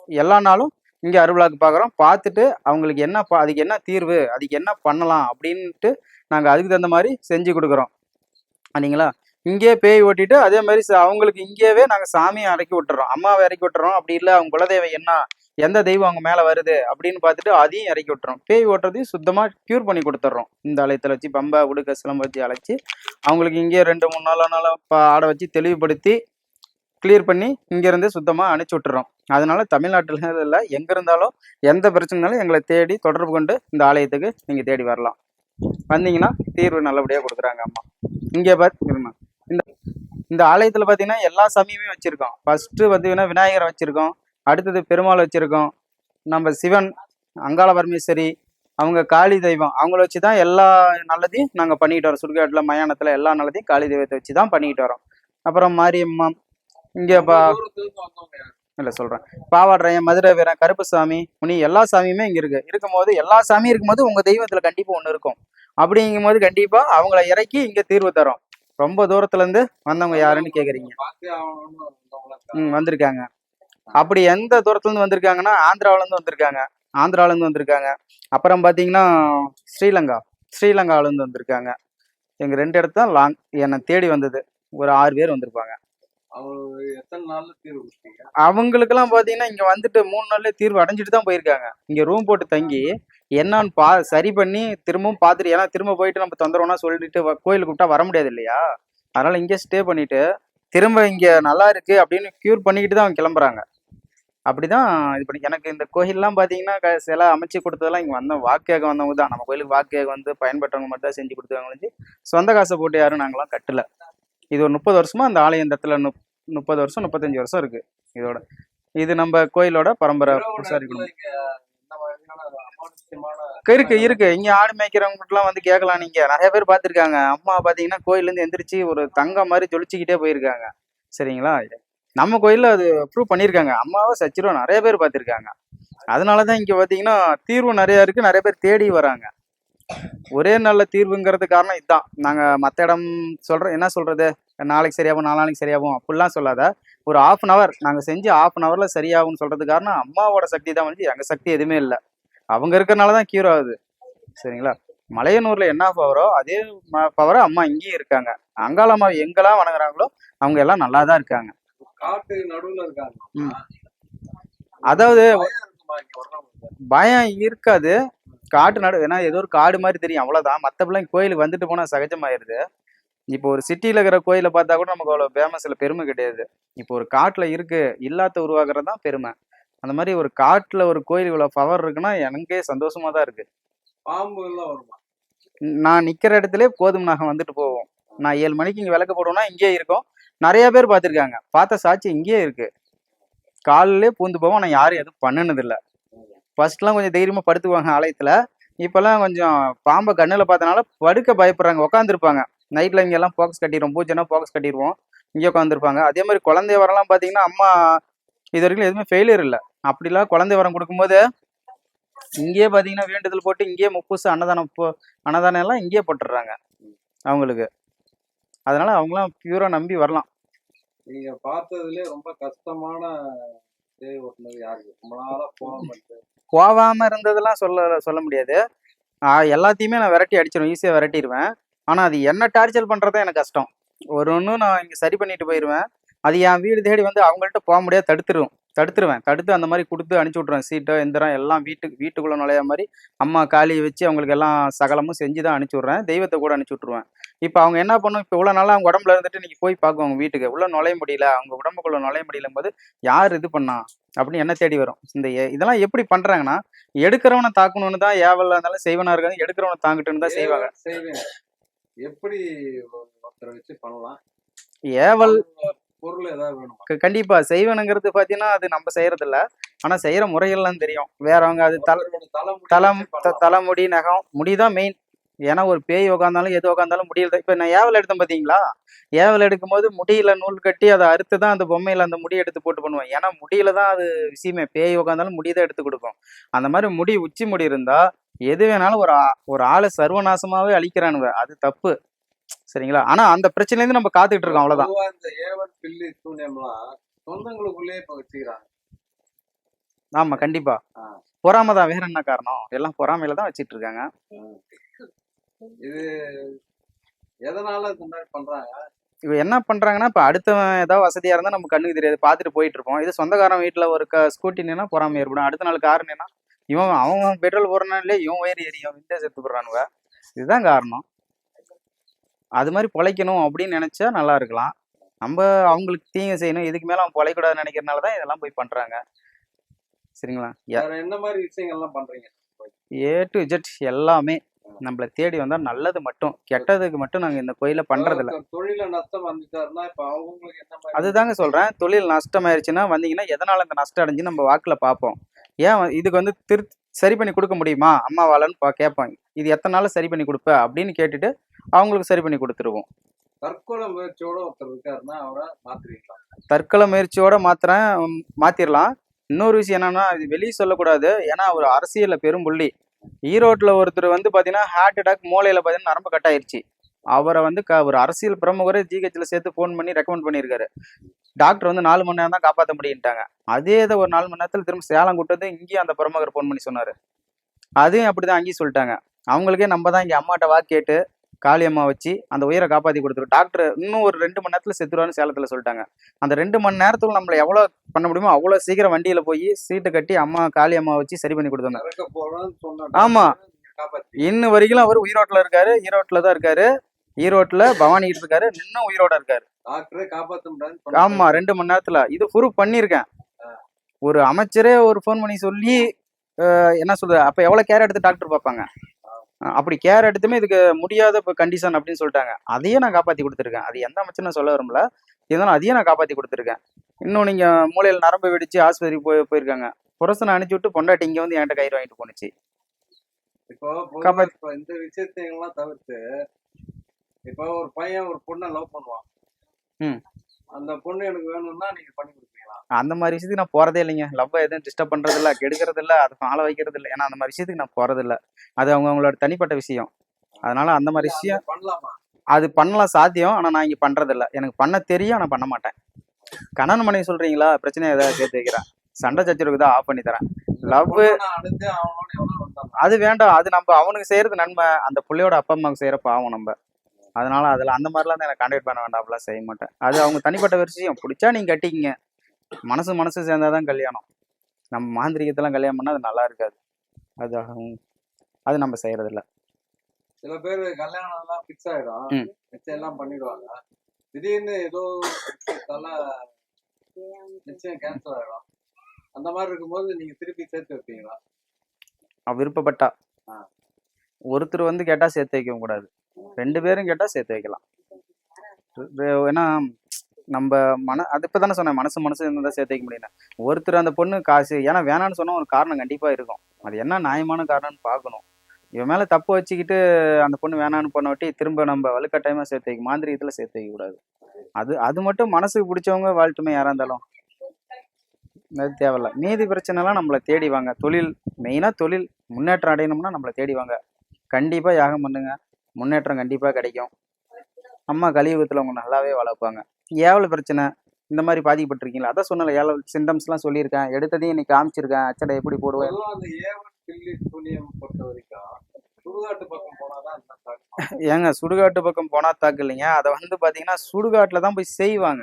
எல்லா நாளும் இங்கே அறுவலாக்கு பார்க்குறோம் பார்த்துட்டு அவங்களுக்கு என்ன பா அதுக்கு என்ன தீர்வு அதுக்கு என்ன பண்ணலாம் அப்படின்ட்டு நாங்கள் அதுக்கு தகுந்த மாதிரி செஞ்சு கொடுக்குறோம். சரிங்களா? இங்கேயே பேய் ஓட்டிட்டு அதே மாதிரி ச- அவங்களுக்கு இங்கேயே நாங்கள் சாமியை இறக்கி விட்டுறோம். அம்மாவை இறக்கி விட்டுறோம். அப்படி இல்லை அவங்க குலதெய்வம் என்ன எந்த தெய்வம் அவங்க மேலே வருது அப்படின்னு பார்த்துட்டு அதையும் இறக்கி விட்டுறோம். பேய் ஓட்டுறதையும் சுத்தமாக க்யூர் பண்ணி கொடுத்துட்றோம் இந்த ஆலயத்தில் வச்சு பம்பை உடுக்க சிலம்ப வச்சு அழைச்சி அவங்களுக்கு இங்கேயே ரெண்டு மூணு நாலு நாள் ஆட வச்சு தெளிவுபடுத்தி கிளியர் பண்ணி இங்கேருந்து சுத்தமாக அனுப்பிச்சி விட்டுறோம். அதனால தமிழ்நாட்டில் இல்லை எங்கே இருந்தாலும் எந்த பிரச்சனைனாலும் எங்களை தேடி தொடர்பு கொண்டு இந்த ஆலயத்துக்கு நீங்கள் தேடி வரலாம். வந்தீங்கன்னா தீர்வு நல்லபடியாக கொடுக்குறாங்க அம்மா. இங்கே பார்த்து இந்த ஆலயத்தில் பார்த்தீங்கன்னா எல்லா சாமியுமே வச்சுருக்கோம். ஃபஸ்ட்டு பார்த்தீங்கன்னா விநாயகரை வச்சுருக்கோம். அடுத்தது பெருமாள் வச்சுருக்கோம். நம்ம சிவன் அங்காள பரமேஸ்வரி அவங்க காளி தெய்வம் அவங்கள வச்சு தான் எல்லா நல்லதையும் நாங்கள் பண்ணிக்கிட்டு வரோம். சுடுகாட்டில் மயானத்தில் எல்லா நல்லதையும் காளி தெய்வத்தை வச்சு தான் பண்ணிக்கிட்டு வரோம். அப்புறம் மாரியம்மா இங்கே பா இல்லை சொல்கிறேன் பாவாடுறையன் மதுரை வீரன் கருப்பு சாமி முனி எல்லா சாமியுமே இங்கே இருக்குது இருக்கும்போது எல்லா சாமியும் இருக்கும்போது உங்கள் தெய்வத்தில் கண்டிப்பாக ஒன்று இருக்கும். அப்படிங்கும்போது கண்டிப்பாக அவங்கள இறக்கி இங்கே தீர்வு தரும். ரொம்ப தூரத்துலேருந்து வந்தவங்க யாருன்னு கேட்குறீங்க ம் வந்திருக்காங்க. அப்படி எந்த தூரத்துலேருந்து வந்திருக்காங்கன்னா ஆந்திராவிலேருந்து வந்திருக்காங்க. ஆந்திராவிலேருந்து வந்திருக்காங்க. அப்புறம் பார்த்தீங்கன்னா ஸ்ரீலங்கா. ஸ்ரீலங்காவிலேருந்து வந்திருக்காங்க. எங்கள் ரெண்டு இடத்து தான் லாங் என்னை தேடி வந்தது. ஒரு ஆறு பேர் வந்திருப்பாங்க. அவங்களுக்கெல்லாம் பாத்தீங்கன்னா இங்க வந்துட்டு மூணு நாள்ல தீர்வு அடைஞ்சிட்டு தான் போயிருக்காங்க. இங்க ரூம் போட்டு தங்கி என்னன்னு பா சரி பண்ணி திரும்பவும் பார்த்துட்டு ஏன்னா திரும்ப போயிட்டு நம்ம தொந்தரவுனா சொல்லிட்டு கோயிலுக்கு கூப்பிட்டா வர முடியாது இல்லையா? அதனால இங்கே ஸ்டே பண்ணிட்டு திரும்ப இங்க நல்லா இருக்கு அப்படின்னு கியூர் பண்ணிக்கிட்டு தான் அவங்க கிளம்புறாங்க. அப்படிதான் இது பண்ணி எனக்கு இந்த கோயில்லாம் பாத்தீங்கன்னா க- சில அமைச்சு கொடுத்ததெல்லாம் இங்க வந்த வாக்கேக வந்தவங்க தான். நம்ம கோயிலுக்கு வாக்கேக வந்து பயன்பட்டவங்க மட்டும் தான் செஞ்சு கொடுத்தாங்க ஒழிஞ்சு சொந்த காசை போட்டு யாரும் நாங்களாம் கட்டல. இது ஒரு முப்பது வருஷமா அந்த ஆலயம் இந்த இடத்துல முப்- முப்பது வருஷம் முப்பத்தஞ்சு வருஷம் இருக்கு. இதோட இது நம்ம கோயிலோட பரம்பரை பூசாரி குடும்பம் இங்க இந்த மாதிரியான அமானுஷ்யமான இருக்கு இருக்கு. இங்க ஆடு மேய்க்கிறவங்கலாம் வந்து கேட்கலாம் நீங்க. நிறைய பேர் பார்த்துருக்காங்க. அம்மா பாத்தீங்கன்னா கோயில்ல இருந்து எந்திரிச்சு ஒரு தங்கம் மாதிரி ஜொலிச்சுக்கிட்டே போயிருக்காங்க. சரிங்களா? நம்ம கோயில்ல அது ப்ரூவ் பண்ணியிருக்காங்க. அம்மாவை சச்சிருவா நிறைய பேர் பார்த்திருக்காங்க. அதனாலதான் இங்க பாத்தீங்கன்னா தீர்வு நிறைய இருக்கு. நிறைய பேர் தேடி வராங்க. ஒரே நல்ல தீர்வுங்கிறது காரணம் இதுதான் நாங்க மத்த இடம் சொல்றோம் என்ன சொல்றது? நாளைக்கு சரியாகும் நாளைக்கு சரியாகும் அப்படிலாம் சொல்லாத. ஒரு ஆஃப் அன் அவர் நாங்க செஞ்சு ஆஃப் அன் அவர்ல சரியாகும்னு சொல்றது காரணம் அம்மாவோட சக்தி தான் வந்து எங்க சக்தி எதுவுமே இல்லை. அவங்க இருக்கிறனால தான் கியூர் ஆகுது. சரிங்களா? மலையனூர்ல என்ன பவரோ அதே பவரோ அம்மா இங்கேயும் இருக்காங்க. அங்காள அம்மா எங்கெல்லாம் வணங்குறாங்களோ அவங்க எல்லாம் நல்லா தான் இருக்காங்க. காட்டு நடுவுல இருக்காங்க. ம். அதாவது பயம் இருக்காது. காட்டு நடு ஏன்னா ஏதோ ஒரு காடு மாதிரி தெரியும் அவ்வளவுதான். மற்றபடிலாம் கோயிலுக்கு வந்துட்டு போனா சகஜமாயிருது. இப்போ ஒரு சிட்டியில இருக்கிற கோயிலை பார்த்தா கூட நமக்கு அவ்வளோ ஃபேமஸ்ல பெருமை கிடையாது. இப்போ ஒரு காட்டுல இருக்கு இல்லாத உருவாக்குறது தான் பெருமை. அந்த மாதிரி ஒரு காட்டுல ஒரு கோயில் இவ்வளவு பவர் இருக்குன்னா எனக்கே சந்தோஷமா தான் இருக்கு. பாம்பு எல்லாம் வருமா? நான் நிக்கிற இடத்துல கோதுமை நகம் வந்துட்டு போவோம். நான் ஏழு மணிக்கு இங்க விளக்கு போடுவோம்னா இங்கேயே இருக்கும். நிறைய பேர் பார்த்திருக்காங்க. பார்த்த சாட்சி இங்கேயே இருக்கு. காலிலே பூந்து போவோம். ஆனால் யாரும் எதுவும் பண்ணுனது இல்ல ஃபர்ஸ்ட்லாம் கொஞ்சம் தைரியமா படுத்துக்குவாங்க ஆலயத்துல. இப்பெல்லாம் கொஞ்சம் பாம்பை கண்ணுல பார்த்தனால படுக்க பயப்படுறாங்க. உட்காந்துருப்பாங்க நைட்ல இங்க எல்லாம் போக்கஸ் கட்டிடுவோம். பூஜைனா போக்கஸ் கட்டிடுவோம். இங்கே உட்காந்துருப்பாங்க அதே மாதிரி குழந்தை வரலாம் பாத்தீங்கன்னா அம்மா இது வரைக்கும் எதுவுமே ஃபெயிலியர் இல்லை. அப்படிலாம் குழந்தை வரம் கொடுக்கும்போது இங்கேயே பாத்தீங்கன்னா வேண்டுதல் போட்டு இங்கேயே முப்புசு அன்னதானம் போ அன்னதானம் எல்லாம் இங்கேயே போட்டுடுறாங்க அவங்களுக்கு. அதனால அவங்களாம் பியூரா நம்பி வரலாம். நீங்க பார்த்ததுலயே ரொம்ப கஷ்டமான போகாம இருந்ததெல்லாம் சொல்ல சொல்ல முடியாது. எல்லாத்தையுமே நான் விரட்டி அடிச்சிருவேன் ஈஸியாக விரட்டிடுவேன். ஆனால் அது என்ன டார்ச்சர் பண்ணுறது எனக்கு கஷ்டம். ஒரு ஒன்று நான் இங்கே சரி பண்ணிட்டு போயிடுவேன் அது என் வீடு தேடி வந்து அவங்கள்ட்ட போக முடியாது தடுத்துருவேன் தடுத்துருவேன். தடுத்து அந்த மாதிரி கொடுத்து அனுப்பிச்சி விட்ருவேன் சீட்டோ எந்திரம் எல்லாம் வீட்டுக்கு வீட்டுக்குள்ளே நுழைய மாதிரி அம்மா காலியை வச்சு அவங்களுக்கு எல்லாம் சகலமும் செஞ்சு தான் அனுப்பிச்சி விட்றேன். தெய்வத்தை கூட அனுப்பிச்சி விட்ருவேன் இப்போ அவங்க என்ன பண்ணும்? இப்போ இவ்வளோ நாளாக அவங்க உடம்புல இருந்துட்டு நீங்கள் போய் பார்க்குவாங்க வீட்டுக்கு. உள்ள நுழைய முடியல. அவங்க உடம்புக்குள்ள நுழைய முடியலும் போது யார் இது பண்ணா? அப்படின்னு என்ன தேடி வரும். இந்த இதெல்லாம் எப்படி பண்றாங்கன்னா எடுக்கிறவனை தாக்கணும்னு தான் ஏவலா இருந்தாலும் செய்வனா இருக்காது எடுக்கிறவனை தாங்கட்டுன்னு தான் செய்வாங்க. எப்படி ஒருத்தரை வச்சு பண்ணலாம்? ஏவல் பொருள் ஏதாவது வேணுமா? கண்டிப்பா. செய்வனுங்கிறது பாத்தீங்கன்னா அது நம்ம செய்யறது இல்ல ஆனா செய்யற முறைகள்லாம் தெரியும். வேறவங்க அது தல தலம். தலைமுடி நகம் முடிதான் மெயின் ஏன்னா ஒரு பேய் உக்காந்தாலும் எது உக்காந்தாலும் முடியல இப்ப நான் ஏவல் எடுத்தேன் பாத்தீங்களா? ஏவல் எடுக்கும்போது முடியில நூல் கட்டி அதை அறுத்து தான் அந்த பொம்மையில அந்த முடி எடுத்து போட்டு பண்ணுவேன் ஏன்னா முடியில தான் அது விஷயமே. பேய் உக்காந்தாலும் முடி தான் எடுத்து கொடுக்கும். அந்த மாதிரி முடி உச்சி முடி இருந்தா எது வேணாலும் ஒரு ஒரு ஆளை சர்வநாசமாவே அழிக்கிறானுங்க. அது தப்பு. சரிங்களா? ஆனா அந்த பிரச்சனைல இருந்து நம்ம காத்துக்கிட்டு இருக்கோம் அவ்வளவுதான். இந்த ஏவல் பில்லி சூன்யம்லாம் சொந்தங்களுக்குள்ளேயே இப்ப வச்சுக்கிறாங்க. ஆமா கண்டிப்பா. பொறாம தான் வேற என்ன காரணம்? எல்லாம் பொறாமையில தான் வச்சிட்டு இருக்காங்க. இது எதனால இந்த மாதிரி பண்றாங்க? இவ என்ன பண்றாங்கன்னா இப்ப அடுத்தவன் ஏதாவது வசதியா இருந்தா நம்ம கண்ணுக்கு தெரியாது பார்த்துட்டு போயிட்டு இருப்போம். இது சொந்தக்காரன் வீட்டுல ஒரு ஸ்கூட்டி நின்னா பொறாமை ஏற்படும். அடுத்த நாள் கார் நின்னா இவன் அவன் பெட்ரோல் போடுறனாலே இவன் வயிறு எரியும் விண்டே செத்து போடுறானுவ இதுதான் காரணம். அது மாதிரி பொழைக்கணும் அப்படின்னு நினைச்சா நல்லா இருக்கலாம். நம்ம அவங்களுக்கு தீங்கு செய்யணும். இதுக்கு மேல அவன் பொழைக்கூடாதுன்னு நினைக்கிறனால தான் இதெல்லாம் போய் பண்றாங்க. சரிங்களா? என்ன மாதிரி விஷயங்கள்லாம் பண்றீங்க? ஏ டு ஜெட் எல்லாமே நம்மள தேடி வந்தா நல்லது மட்டும். கெட்டதுக்கு மட்டும் நாங்க இந்த கோயில பண்றதில்ல. ஒருத்தர் தொழில நஷ்டம் வந்துட்டாருன்னா இப்ப அவங்களுக்கு அதுதாங்க சொல்றேன். தொழில் நஷ்டமாயிருச்சுன்னா வந்தீங்கன்னா எதனால இந்த நஷ்டம் அடைஞ்சு நம்ம வாக்குல பார்ப்போம். ஏன் இதுக்கு வந்து திரு சரி பண்ணி கொடுக்க முடியுமா? அம்மாவாலன்னு கேட்பாங்க. இது எத்தனை நாள் சரி பண்ணி கொடுப்ப? அப்படின்னு கேட்டுட்டு அவங்களுக்கு சரி பண்ணி கொடுத்துருவோம். தற்கொலை முயற்சியோட ஒருத்தர் இருக்காருன்னா அவரை மாத்துறீங்களா தற்கொலை முயற்சியோட மாத்திரேன் மாத்திரலாம். இன்னொரு விஷயம் என்னன்னா இது வெளியே சொல்லக்கூடாது. ஏன்னா ஒரு அரசியல்ல பெரும்புள்ளி ஈரோட்ல ஒருத்தர் வந்து பாத்தீங்கன்னா ஹார்ட் அட்டாக் மூளையில பாத்தீங்கன்னா நரம்பு கட் ஆயிருச்சு. அவரை வந்து க ஒரு அரசியல் பிரமுகரே ஜிஹெச்ல சேர்த்து ஃபோன் பண்ணி ரெக்கமெண்ட் பண்ணியிருக்காரு. டாக்டர் வந்து நாலு மணி நேரம் தான் காப்பாற்ற முடியுன்ட்டாங்க. அதே இதை ஒரு நாலு மணி நேரத்துல திரும்ப சேலம் கூட்டு வந்து இங்கேயும் அந்த பிரமுகர் ஃபோன் பண்ணி சொன்னாரு. அதையும் அப்படிதான் அங்கேயும் சொல்லிட்டாங்க. அவங்களுக்கே நம்ம தான் இங்க அம்மாட்ட வாக்கு கேட்டு காளியம்மா வச்சு அந்த உயிரை காப்பாற்றி கொடுத்துரு. டாக்டர் இன்னும் ஒரு ரெண்டு மணி நேரத்தில் செத்துருவான்னு சேலத்தில் சொல்லிட்டாங்க. அந்த ரெண்டு மணி நேரத்துக்குள்ள நம்மளை எவ்வளோ பண்ண முடியுமோ அவ்வளோ சீக்கிரம் வண்டியில் போய் சீட்டு கட்டி அம்மா காளியம்மா வச்சு சரி பண்ணி கொடுத்தாங்க. இறக்க போறோம்னு சொன்ன ஆமா. டாக்டரை நீங்க காப்பாத்தி இன்னும் வரைக்கும் அவர் உயிரோட்டில் இருக்காரு. ஈரோட்டில் தான் இருக்காரு. ஈரோட்டில் பவானிகிட்டு இருக்காரு. இன்னும் உயிரோட இருக்காரு. ஆமா. ரெண்டு மணி நேரத்துல. இது ப்ரூவ் பண்ணியிருக்கேன். ஒரு அமைச்சரே ஒரு ஃபோன் பண்ணி சொல்லி என்ன சொல்றது? அப்ப எவ்வளவு கேர் எடுத்து டாக்டர் பார்ப்பாங்க? அஹ், அப்படி கேர் எடுத்துமே இதுக்கு முடியாத இப்போ கண்டிஷன் அப்படின்னு சொல்லிட்டாங்க. அதையே நான் காப்பாத்தி கொடுத்துருக்கேன். அது எந்த அமைச்சர் நான் சொல்ல விரும்பல. இருந்தாலும் அதையே நான் காப்பாத்தி கொடுத்துருக்கேன். இன்னும் நீங்க மூளையில் நரம்பு வெடிச்சு ஆஸ்பத்திரிக்கு போய் போயிருக்காங்க. புரசனை அனுப்பிச்சு விட்டு பொண்டாட்டி இங்க வந்து என்கிட்ட கயிறு வாங்கிட்டு போனுச்சு இப்போ இந்த விஷயத்தையெல்லாம் தவிர்த்து இப்போ ஒரு பையன் ஒரு பொண்ணை லவ் பண்ணுவான். ம். அந்த பொண்ணு எனக்கு வேணும்னா நீங்க பண்ணி அந்த மாதிரி விஷயத்துக்கு நான் போறதே இல்லைங்க. லவ் எதுவும் டிஸ்டர்ப் பண்றது இல்ல கெடுக்கிறது இல்ல அதை ஃபாலோ வைக்கிறது இல்லை ஏன்னா அந்த மாதிரி விஷயத்துக்கு நான் போறது இல்ல அது அவங்க அவங்களோட தனிப்பட்ட விஷயம். அதனால அந்த மாதிரி விஷயம் அது பண்ணலாமா? அது பண்ணலாம் சாத்தியம். ஆனா நான் இங்க பண்றது இல்ல எனக்கு பண்ண தெரியும் ஆனா பண்ண மாட்டேன். கணவன் மனைவி சொல்றீங்களா? பிரச்சனை ஏதாவது சேர்த்து வைக்கிறேன். சண்டை சச்சரவுக்கு தான் ஆஃப் பண்ணி தரேன். லவ் அது வேண்டாம். அது நம்ம அவனுக்கு செய்யறது நன்மை. அந்த புள்ளையோட அப்பா அம்மாவுக்கு செய்யற பாவம் நம்ம. அதனால அதுல அந்த மாதிரிலாம் எனக்கு கான்டாக்ட் பண்ண வேண்டாம்லாம் செய்ய மாட்டேன். அது அவங்க தனிப்பட்ட விஷயம். பிடிச்சா நீங்க கட்டிக்கிங்க. மனசு மனசு சேர்ந்தாதான் கல்யாணம். நம்ம மாந்திரிகத்தெல்லாம் கல்யாணம் பண்ணா அது நல்லா இருக்காது. அது அது நம்ம செய்யறது இல்ல சில பேர் கல்யாணம் எல்லாம் ஃபிக்ஸ் ஆயிடும். நிச்சயம் எல்லாம் பண்ணிடுவாங்க. திடீர்னு ஏதோ நிச்சயம் கேன்சல் ஆயிடும். அந்த மாதிரி இருக்கும்போது நீங்க திருப்பி சேர்த்து வைப்பீங்களா? விருப்பப்பட்டா. ஒருத்தர் வந்து கேட்டா சேர்த்து வைக்க கூடாது. ரெண்டு பேரும் கேட்டா சேர்த்து வைக்கலாம். ஏன்னா நம்ம மன அது இப்போ தானே சொன்னேன் மனசு மனசு இருந்தால் சேர்த்து வைக்க முடியல ஒருத்தர் அந்த பொண்ணு காசு ஏன்னா வேணான்னு சொன்னால் ஒரு காரணம் கண்டிப்பாக இருக்கும். அது என்ன நியாயமான காரணம்னு பார்க்கணும். இவன் மேலே தப்பு வச்சுக்கிட்டு அந்த பொண்ணு வேணான்னு பண்ணாட்டி திரும்ப நம்ம வலுக்கட்டாயமாக சேர்த்து வைக்க மாந்திரிகத்துல சேர்த்து வைக்க கூடாது. அது அது மட்டும் மனசுக்கு பிடிச்சவங்க வாழ்த்துமே யாராக இருந்தாலும். அது தேவையில்ல. மீதி பிரச்சனைலாம் நம்மளை தேடி வாங்க. தொழில் மெயினாக தொழில். முன்னேற்றம் அடையணும்னா நம்மளை தேடி வாங்க. கண்டிப்பாக யாகம் பண்ணுங்க. முன்னேற்றம் கண்டிப்பாக கிடைக்கும். அம்மா கலியுகத்தில் அவங்க நல்லாவே வளர்ப்பாங்க. ஏவல பிரச்சனை இந்த மாதிரி பாதிக்கப்பட்டிருக்கீங்களா? அதான் சொன்னல ஏழு சிம்டம்ஸ்லாம் சொல்லியிருக்கேன். எடுத்ததையும் இன்னைக்கு காமிச்சிருக்கேன். அச்சடை எப்படி போடுவேன்? அந்த ஏவல் துணியம் பொறுத்த வரைக்கும் சுடுகாட்டு பக்கம் போனாதான் ஏங்க சுடுகாட்டு பக்கம் போனா தாக்கு இல்லைங்க. அதை வந்து பார்த்தீங்கன்னா சுடுகாட்டில் தான் போய் செய்வாங்க.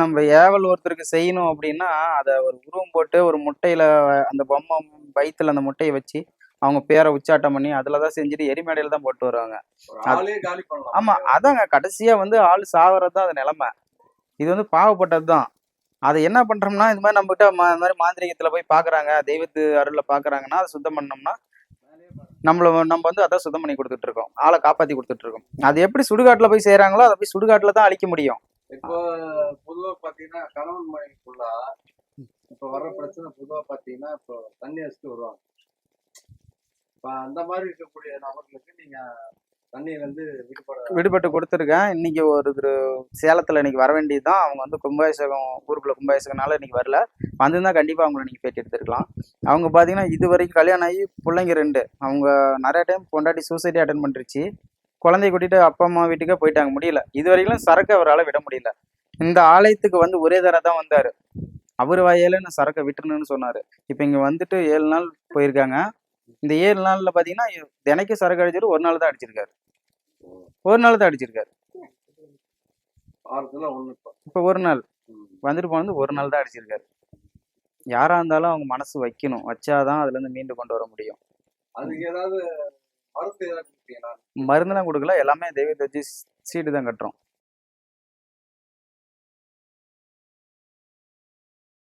நம்ம ஏவல் ஒருத்தருக்கு செய்யணும் அப்படின்னா அதை ஒரு உருவம் போட்டு ஒரு முட்டையில அந்த பொம்மை வயித்துல அந்த முட்டையை வச்சு அவங்க பேரை உச்சாட்டம் பண்ணி அதுல தான் செஞ்சுட்டு எரிமேடையில தான் போட்டு வருவாங்க. ஒரு அது- ஆளே காலி பண்ணலாம். ஆமா அதாங்க. கடைசியா வந்து ஆள் சாவறது தான் அது நிலைமை. இது வந்து பாவப்பட்டது தான். அதை என்ன பண்றோம்னா இது மாதிரி நம்மகிட்ட ம- இந்த மாதிரி மாந்திரிகத்துல போய் பாக்குறாங்க தெய்வத்து அருள்ல பாக்குறாங்கன்னா அதை சுத்தம் பண்ணோம்னா நம்மள நம்ம வந்து அதான் சுத்தம் பண்ணி கொடுத்துட்டு இருக்கோம். ஆளை காப்பாத்தி கொடுத்துட்டு இருக்கோம். அது எப்படி சுடுகாட்டுல போய் செய்றாங்களோ அதை போய் சுடுகாட்டுல தான் அழிக்க முடியும். இப்போ பொதுவா பாத்தீங்கன்னா கணவன் மனைவிக்குள்ள இப்ப வர்ற பிரச்சனை பொதுவா பாத்தீங்கன்னா இப்போ தண்ணி அடிச்சுட்டு வருவாங்க. இப்போ அந்த மாதிரி இருக்கக்கூடிய நபர்களுக்கு நீங்க தண்ணியில இருந்து விடுபட விடுபட்டு கொடுத்துருக்கேன். இன்னைக்கு ஒரு திரு- சேலத்தில் இன்னைக்கு வர வேண்டியதுதான். அவங்க வந்து கும்பாபிஷேகம் ஊருக்குள்ள கும்பாபிஷேகனால இன்னைக்கு வரல. வந்திருந்தா கண்டிப்பாக அவங்கள நீங்கள் பேட்டி எடுத்துருக்கலாம். அவங்க பார்த்தீங்கன்னா இது வரைக்கும் கல்யாணம் ஆகி பிள்ளைங்க ரெண்டு. அவங்க நிறைய டைம் பொண்டாட்டி சூசைட்டி அட்டன் பண்ணிருச்சு குழந்தைய கூட்டிட்டு அப்பா அம்மா வீட்டுக்கே போயிட்டாங்க. முடியல. இது வரைக்கும் சரக்கு அவரால் விட முடியல. இந்த ஆலயத்துக்கு வந்து ஒரே தடவை தான் வந்தார். அவர் வாயால நான் சரக்கை விட்டுருணுன்னு சொன்னார். இப்போ இங்கே வந்துட்டு ஏழு நாள் போயிருக்காங்க. இந்த ஏழு நாள்ல பாத்தீங்கன்னா தினைக்கும் சரக்கு அடிச்சிட்டு ஒரு நாள் தான் அடிச்சிருக்காரு. ஒரு நாள் தான் அடிச்சிருக்காரு. இப்போ. ஒரு நாள். வந்துட்டு போனது ஒரு நாள் தான் அடிச்சிருக்காரு. யாரா இருந்தாலும் அவங்க மனசு வைக்கணும். வச்சாதான் அதுல இருந்து மீண்டு கொண்டு வர முடியும். அதுக்கு ஏதாவது மருந்து மருந்துலாம் கொடுக்கல. எல்லாமே தெய்வத்தை வச்சு சீட்டு தான் கட்டுறோம்.